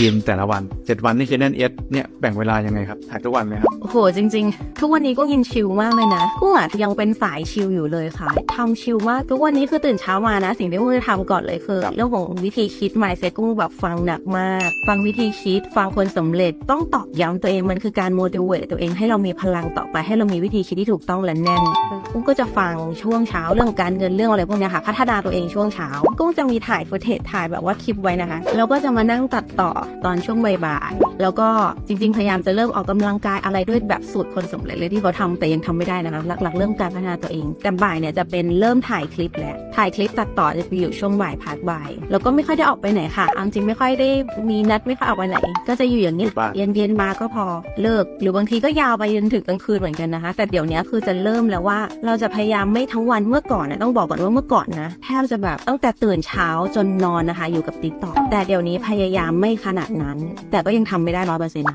ทีมแต่ละวัน 7 วันนี่คือแน่นเอสเนี่ยแบ่งเวลายังไงครับถ่ายทุกวันไหมครับ โอ้โห จริง ๆ ทุกวันนี้ก็ยินชิลมากเลยนะกุ้งอาจจะยังเป็นสายชิลอยู่เลยค่ะทำชิลมากทุกวันนี้คือตื่นเช้ามานะ สิ่งที่กุ้งจะทำก่อนเลยคือครับเรื่องของวิธีคิด mindset กุ้งแบบฟังหนักมาก ฟังวิธีคิด ฟังคนสำเร็จต้องตอกย้ำตัวเองมันคือการ motivate ตัวเองให้เรามีพลังต่อไปให้เรามีวิธีคิดที่ถูกต้องและแน่นกุ้งก็จะฟังช่วงเช้าเรื่องการเงินเรื่องอะไรพวกเนี้ยค่ะพัฒนาตัวเองช่วงเช้ากุ้งจะมีถ่ายฟุตเทจถ่ายแบบว่าคลิปไว้นะคะแล้วก็จะมานั่งตัดต่อตอนช่วงบ่ายๆแล้วก็จริง ๆ พยายามจะเริ่มออกกำลังกายอะไรด้วยแบบสูตรคนสำเร็จเลยที่เขาทำแต่ยังทำไม่ได้นะคะหลัก ๆ เรื่องการพัฒนาตัวเอง แต่บ่ายเนี่ยจะเป็นเริ่มถ่ายคลิปแล้วถ่ายคลิปตัดต่อจะไปอยู่ช่วงบ่ายพาร์ทบ่ายแล้วก็ไม่ค่อยได้ออกไปไหนค่ะเอาจริงไม่ค่อยได้มีนัดไม่ค่อยออกไปไหน ก็จะอยู่อย่างนี้บ้านเย็นเย็นๆมาก็พอเลิก หรือบางทีก็ยาวไปจนถึงกลางคืนเหมือนกันนะคะ แต่เดี๋ยวนี้คือจะเริ่มแล้วว่าเราจะพยายามไม่ทั้งวันเมื่อก่อนนะต้องบอกก่อนว่าเมื่อก่อนนะแทบจะแบบตั้งแต่ตื่นเช้าจนนอนนะคะ อยู่กับติ๊กต็อกแต่เดี๋ยวนี้พยายามไม่ขนาดนั้น แต่ก็ยังทำไม่ได้ร้อยเปอร์เซ็นต์